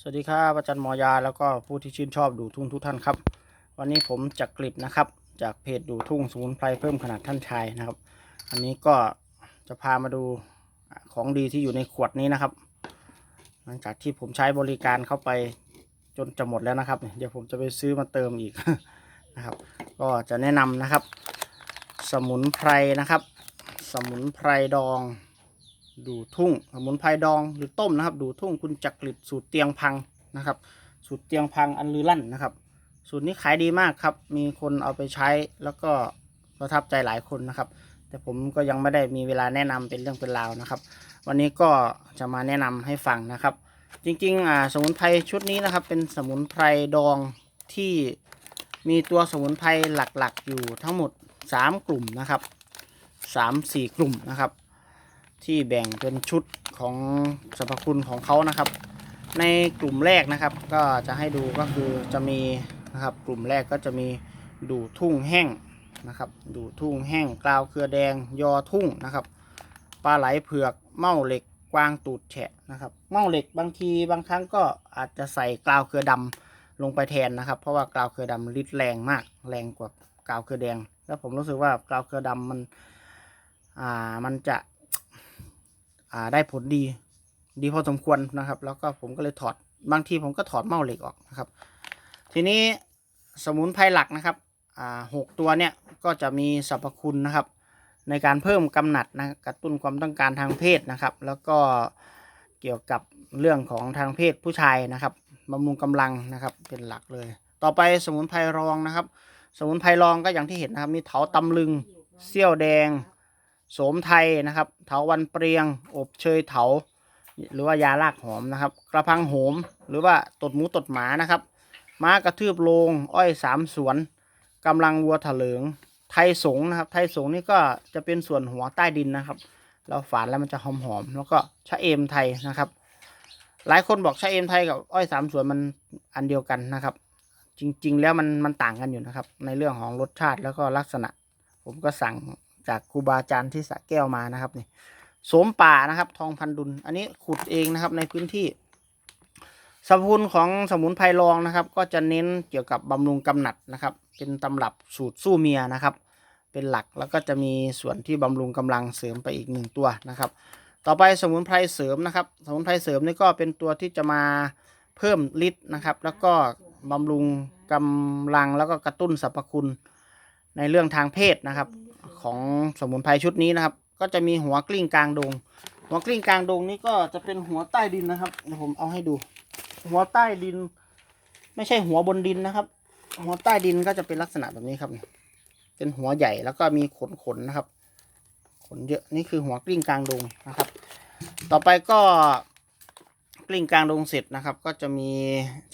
สวัสดีครับอาจารย์หมอยาแล้วก็ผู้ที่ชื่นชอบดูทุ่งทุกท่านครับ วันนี้ผมจะกลิบนะครับ จากเพจดูทุ่งสมุนไพรเพิ่มขนาดท่านชายนะครับ อันนี้ก็จะพามาดูของดีที่อยู่ในขวดนี้นะครับ หลังจากที่ผมใช้บริการเข้าไปจนจะหมดแล้วนะครับ เดี๋ยวผมจะไปซื้อมาเติมอีกนะครับ ก็จะแนะนำนะครับ สมุนไพรนะครับ สมุนไพรดอง ดูทุ่งสมุนไพรดองหรือต้มนะครับ ดูทุ่งคุณจักริดสูตรเตียงพังนะครับ สูตรเตียงพังอันลือลั่นนะครับ สูตรนี้ขายดีมากครับ มีคนเอาไปใช้แล้วก็ประทับใจหลายคนนะครับ แต่ผมก็ยังไม่ได้มีเวลาแนะนำเป็นเรื่องเป็นราวนะครับ วันนี้ก็จะมาแนะนำให้ฟังนะครับ จริงๆอ่าสมุนไพรชุดนี้นะครับ เป็นสมุนไพรดองที่มีตัวสมุนไพรหลักๆ อยู่ทั้งหมด 3 กลุ่มนะครับ 3-4 กลุ่มนะครับ ที่แบ่งเป็นชุดของสรรพคุณของเขานะครับ ในกลุ่มแรกนะครับ ก็จะให้ดูก็คือจะมีนะครับกลุ่มแรกก็จะมีดูทุ่งแห้งนะครับดูทุ่งแห้งกลาวเครือแดงยอทุ่งนะครับปลาไหลเผือกเม่าเหล็กกวางตูดแฉะนะครับเม่าเหล็กบางทีบางครั้งก็อาจจะใส่กลาวเครือดำลงไปแทนนะครับ เพราะว่ากลาวเครือดำฤทธิ์แรงมาก แรงกว่ากลาวเครือแดง แล้วผมรู้สึกว่ากลาวเครือดำมันอ่ามันจะ ได้ผลดี ดีพอสมควรนะครับ แล้วก็ผมก็เลยถอดบางทีผมก็ถอดเม่าเหล็กออกนะครับ ทีนี้สมุนไพรหลักนะครับอ่าหกตัวเนี่ยก็จะมีสรรพคุณนะครับ ในการเพิ่มกำหนัดนะกระตุ้นความต้องการทางเพศนะครับ แล้วก็เกี่ยวกับเรื่องของทางเพศผู้ชายนะครับบำรุงกำลังนะครับเป็นหลักเลย ต่อไปสมุนไพรรองนะครับ สมุนไพรรองก็อย่างที่เห็นนะครับ มีเถาตำลึงเซี่ยวแดง โสมไทยนะครับ เถาวันเปรียง อบเชยเถา หรือว่ายาลากหอมนะครับ กระพังโหม หรือว่าตดหมูตดหมานะครับ ม้ากระทืบโลง อ้อยสามสวนกำลังวัวถลิง ไทยสงนะครับ ไทยสงนี่ก็จะเป็นส่วนหัวใต้ดินนะครับ เราฝานแล้วมันจะหอมๆ แล้วก็ชะเอมไทยนะครับ หลายคนบอกชะเอมไทยกับอ้อยสามสวนมันอันเดียวกันนะครับ จริง ๆ แล้วมันมันต่างกันอยู่นะครับ ในเรื่องของรสชาติแล้วก็ลักษณะ ผมก็สั่ง จากครูบาอาจารย์ที่สะแก้วมานะครับนี่โสมป่านะครับทองพันดุล อันนี้ขุดเองนะครับในพื้นที่สรรพคุณของสมุนไพรรองนะครับ ก็จะเน้นเกี่ยวกับบำรุงกำหนัดนะครับ เป็นตำรับสูตรสู้เมียนะครับ เป็นหลักแล้วก็จะมีส่วนที่บำรุงกำลังเสริมไปอีกหนึ่งตัวนะครับ ต่อไปสมุนไพรเสริมนะครับ สมุนไพรเสริมนี่ก็เป็นตัวที่จะมาเพิ่มฤทธิ์นะครับ แล้วก็บำรุงกำลังแล้วก็กระตุ้นสรรพคุณในเรื่องทางเพศนะครับ ของสมุนไพรชุดนี้นะครับ ก็จะมีหัวกลิ้งกลางดง หัวกลิ้งกลางดงนี้ก็จะเป็นหัวใต้ดินนะครับเดี๋ยวผมเอาให้ดู หัวใต้ดิน ไม่ใช่หัวบนดินนะครับ หัวใต้ดินก็จะเป็นลักษณะแบบนี้ครับ เป็นหัวใหญ่แล้วก็มีขนขนๆนะครับ ขนเยอะนี่คือหัวกลิ้งกลางดงนะครับ ต่อไปก็กลิ้งกลางดงเสร็จนะครับ ก็จะมี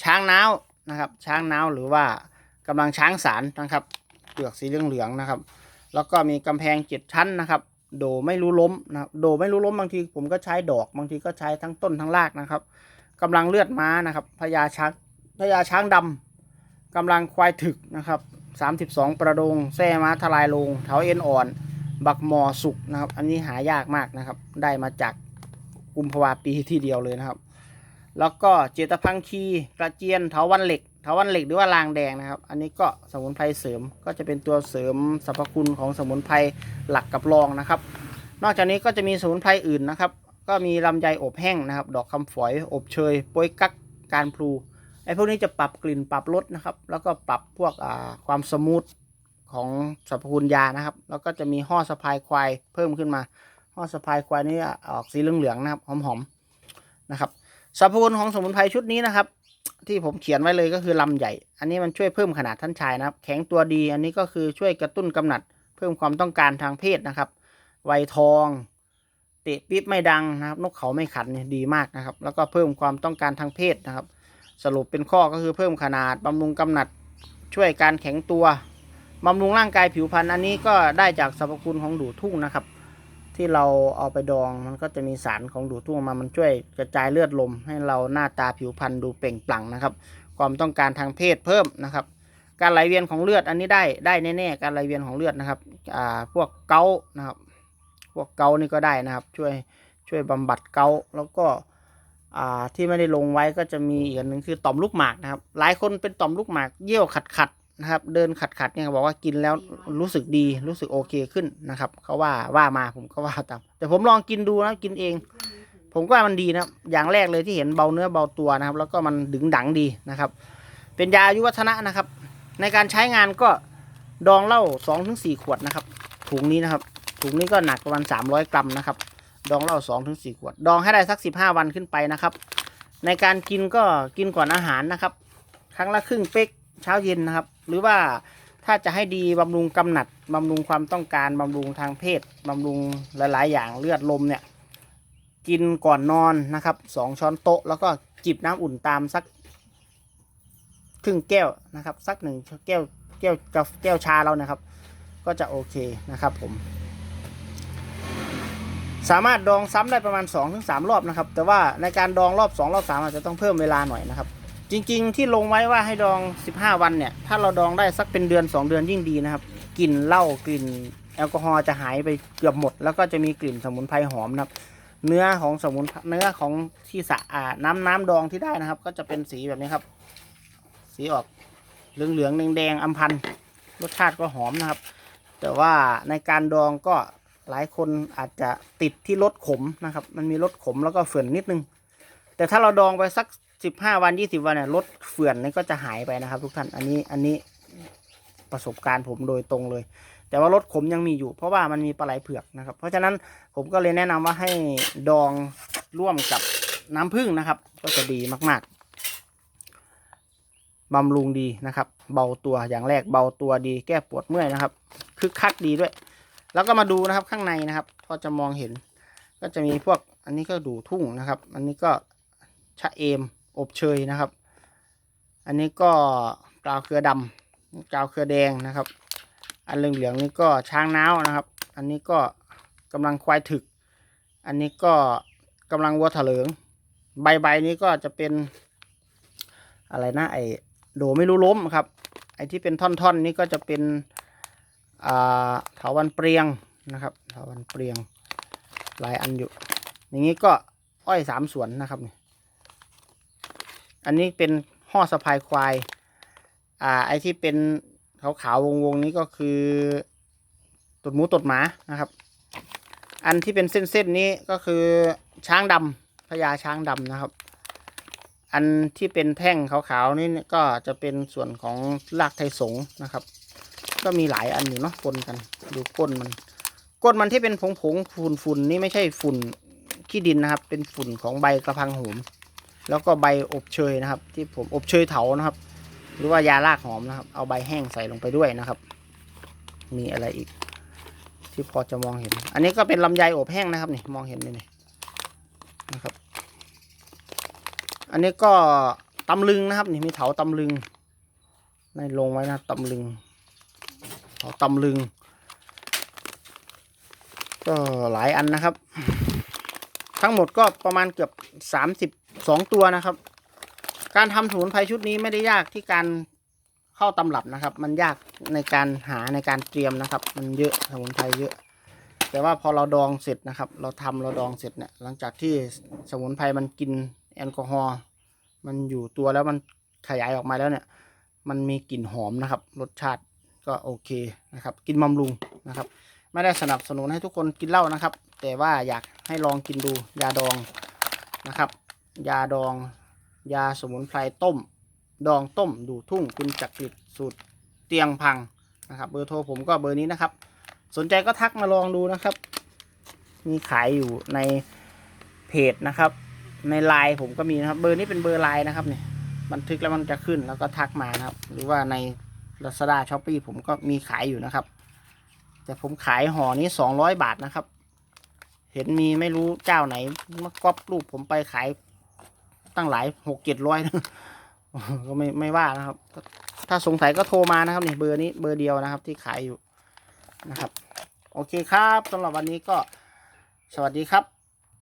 ช้างน้าวนะครับ ช้างน้าวหรือว่ากำลังช้างสารนะครับเปลือกสีเหลืองๆนะครับ แล้วก็มีกำแพงเจ็ดชั้นนะครับ โดไม่รู้ล้มนะครับ โดไม่รู้ล้มบางทีผมก็ใช้ดอก บางทีก็ใช้ทั้งต้นทั้งรากนะครับกำลังเลือดม้านะครับพญาช้างพญาช้างดำกำลังควายถึกนะครับสามสิบสองประดงแส้ม้าทลายลงเถาเอ็นอ่อน บักหมอสุกนะครับ อันนี้หายากมากนะครับ ได้มาจากกุมภาวาปีที่เดียวเลยนะครับ แล้วก็เจตพังคีกระเจียนเถาวันเหล็ก ถาวันเหล็กหรือว่าลางแดงนะครับ อันนี้ก็สมุนไพรเสริมก็จะเป็นตัวเสริมสรรพคุณของสมุนไพรหลักกับรองนะครับ นอกจากนี้ก็จะมีสมุนไพรอื่นนะครับ ก็มีลำไยอบแห้งนะครับ ดอกคำฝอย อบเชยป้ยกักการพลูไอ้พวกนี้จะปรับกลิ่นปรับรสนะครับ แล้วก็ปรับพวกความสมูทของสรรพคุณยานะครับ แล้วก็จะมีห่อสะพายควายเพิ่มขึ้นมาห่อสะพายควายนี่ออกสีเหลืองๆนะครับหอมๆนะครับสรรพคุณของสมุนไพรชุดนี้นะครับ ที่ผมเขียนไว้เลยก็คือลำใหญ่ อันนี้มันช่วยเพิ่มขนาดท่านชายนะครับ แข็งตัวดี อันนี้ก็คือช่วยกระตุ้นกำหนัด เพิ่มความต้องการทางเพศนะครับ ไวทองเตะปี๊บไม่ดังนะครับ นกเขาไม่ขันเนี่ยดีมากนะครับ แล้วก็เพิ่มความต้องการทางเพศนะครับ สรุปเป็นข้อก็คือเพิ่มขนาดบำรุงกำหนัด ช่วยการแข็งตัวบำรุงร่างกายผิวพรรณอันนี้ก็ได้จากสรรพคุณของดูทุ่งนะครับ ที่เราเอาไปดองมันก็จะมีสารของดูดทุ่งมามันช่วยกระจายเลือดลม ให้เราหน้าตาผิวพรรณดูเปล่งปลั่งนะครับ ความต้องการทางเพศเพิ่มนะครับ การไหลเวียนของเลือดอันนี้ได้ได้แน่ๆการไหลเวียนของเลือดนะครับอ่าพวกเกานะครับ พวกเกานี่ก็ได้นะครับ ช่วยช่วยบำบัดเกาแล้วก็อ่าที่ไม่ได้ลงไว้ก็จะมีอีกอันหนึ่งคือต่อมลูกหมากนะครับ หลายคนเป็นต่อมลูกหมากเยี่ยวขัดขัด นะครับ เดินขัดขัดๆเนี่ยบอกว่ากินแล้วรู้สึกดีรู้สึกโอเคขึ้นนะครับเขาว่าว่ามาผมก็ว่าตามแต่ผมลองกินดูนะกินเอง ผมก็ว่ามันดีนะครับอย่างแรกเลยที่เห็นเบาเนื้อเบาตัวนะครับ แล้วก็มันดึงดังดีนะครับ เป็นยาอายุวัฒนะนะครับ ในการใช้งานก็ดองเหล้าสองถึงสี่ขวดนะครับ ถุงนี้นะครับ ถุงนี้ก็หนักประมาณสามร้อยกรัมนะครับ ดองเหล้าสองถึงสี่ขวด ดองให้ได้สักสิบห้าวันขึ้นไปนะครับ ในการกินก็กินก่อนอาหารนะครับ ครั้งละครึ่งเป๊ก เช้าเย็นนะครับ หรือว่าถ้าจะให้ดีบำรุงกำหนัดบำรุงความต้องการบำรุงทางเพศบำรุงหลาย ๆ อย่างเลือดลมเนี่ย กินก่อนนอนนะครับสองช้อนโต๊ะ แล้วก็จิบน้ำอุ่นตามสักครึ่งแก้วนะครับ สักหนึ่งแก้วแก้วกาแแก้วชาเรานะครับ ก็จะโอเคนะครับผม สามารถดองซ้ำได้ประมาณ2อถึงสรอบนะครับ แต่ว่าในการดองรอบ 2 รอบ 3 อาจจะต้องเพิ่มเวลาหน่อยนะครับ จริงๆ ที่ลงไว้ว่าให้ดอง 15 วันเนี่ย ถ้าเราดองได้สักเป็นเดือน 2 เดือนยิ่งดีนะครับ กลิ่นเหล้ากลิ่นแอลกอฮอล์จะหายไปเกือบหมด แล้วก็จะมีกลิ่นสมุนไพรหอมนะครับ เนื้อของสมุนไพรเนื้อของที่สะอาดน้ำน้ำดองที่ได้นะครับ ก็จะเป็นสีแบบนี้ครับ สีออกเหลืองเหลืองๆแดงอัมพันธ์รสชาติก็หอมนะครับ แต่ว่าในการดองก็หลายคนอาจจะติดที่รสขมนะครับ มันมีรสขมแล้วก็เฟื่อนนิดนึง แต่ถ้าเราดองไปสัก สิบห้าวันยี่สิบวันเนี่ยรสเฟื่อนนี่ก็จะหายไปนะครับ ทุกท่านอันนี้อันนี้ประสบการณ์ผมโดยตรงเลย แต่ว่ารสขมยังมีอยู่ เพราะว่ามันมีปลาไหลเผือกนะครับ เพราะฉะนั้นผมก็เลยแนะนำว่าให้ดองร่วมกับน้ำผึ้งนะครับ ก็จะดีมาก ๆบำรุงดีนะครับ เบาตัวอย่างแรกเบาตัวดีแก้ปวดเมื่อยนะครับคึกคักดีด้วย แล้วก็มาดูนะครับข้างในนะครับพอจะมองเห็น ก็จะมีพวกอันนี้ก็ดูทุ่งนะครับ อันนี้ก็ชะเอม อบเชยนะครับ อันนี้ก็กาวเครือดำกาวเครือแดงนะครับ อันเหลืองๆนี่ก็ช้างน้าวนะครับ อันนี้ก็กำลังควายถึก อันนี้ก็กำลังวัวเถลิงใบใบนี้ก็จะเป็น อะไรนะไอโดไม่รู้ล้มครับ ไอที่เป็นท่อนๆนี้ก็จะเป็นอ่าเถาวันเปรียงนะครับเถาวันเปรียงหลายอันอยู่ อย่างนี้ก็อ้อยสามสวนนะครับนี่ อันนี้เป็นห่อสะพายควาย อ่า ไอที่เป็นขาวขาววงๆนี้ก็คือตดหมูตดหมานะครับ อันที่เป็นเส้นๆนี้ก็คือช้างดำพญาช้างดำนะครับ อันที่เป็นแท่งขาวๆนี่ก็จะเป็นส่วนของรากไทยสงนะครับ ก็มีหลายอันอยู่เนาะปนกันดูก้นมันก้นมันที่เป็นผงผงฝุ่นฝุ่นๆนี่ไม่ใช่ฝุ่นขี้ดินนะครับ เป็นฝุ่นของใบกระพังโหม แล้วก็ใบอบเชยนะครับ ที่ผมอบเชยเถานะครับ หรือว่ายาลากหอมนะครับ เอาใบแห้งใส่ลงไปด้วยนะครับ มีอะไรอีก ที่พอจะมองเห็น อันนี้ก็เป็นลำไยอบแห้งนะครับนี่มองเห็นไหมนี่นะครับ อันนี้ก็ตำลึงนะครับ นี่มีเถาตำลึงในลงไว้นะตำลึงเขาตำลึง ก็หลายอันนะครับ ทั้งหมดก็ประมาณเกือบสามสิบ สองตัวนะครับ การทำสมุนไพรชุดนี้ไม่ได้ยากที่การเข้าตำรับนะครับ มันยากในการหาในการเตรียมนะครับ มันเยอะสมุนไพรเยอะ แต่ว่าพอเราดองเสร็จนะครับ เราทำเราดองเสร็จเนี่ยหลังจากที่สมุนไพรมันกินแอลกอฮอล์มันอยู่ตัวแล้วมันขยายออกมาแล้วเนี่ย มันมีกลิ่นหอมนะครับ รสชาติก็โอเคนะครับ กินบำรุงนะครับ ไม่ได้สนับสนุนให้ทุกคนกินเหล้านะครับ แต่ว่าอยากให้ลองกินดูยาดองนะครับ ยาดอง ยาสมุนไพรต้ม ดองต้มดูทุ่งคุณจักริดสูตรเตียงพังนะครับ เบอร์โทรผมก็เบอร์นี้นะครับ สนใจก็ทักมาลองดูนะครับ มีขายอยู่ในเพจนะครับ ในไลน์ผมก็มีนะครับ เบอร์นี้เป็นเบอร์ไลน์นะครับเนี่ยบันทึกแล้วมันจะขึ้นแล้วก็ทักมานะครับ หรือว่าในลาซาด้าช้อปปี้ผมก็มีขายอยู่นะครับ แต่ผมขายห่อนี้สองร้อยบาทนะครับ เห็นมีไม่รู้เจ้าไหนมาก๊อปรูปผมไปขาย ตั้งหลายหกเจ็ดร้อยก็ไม่ไม่ว่านะครับ ถ้าสงสัยก็โทรมานะครับนี่เบอร์นี้เบอร์เดียวนะครับ ที่ขายอยู่นะครับ โอเคครับสำหรับวันนี้ก็สวัสดีครับ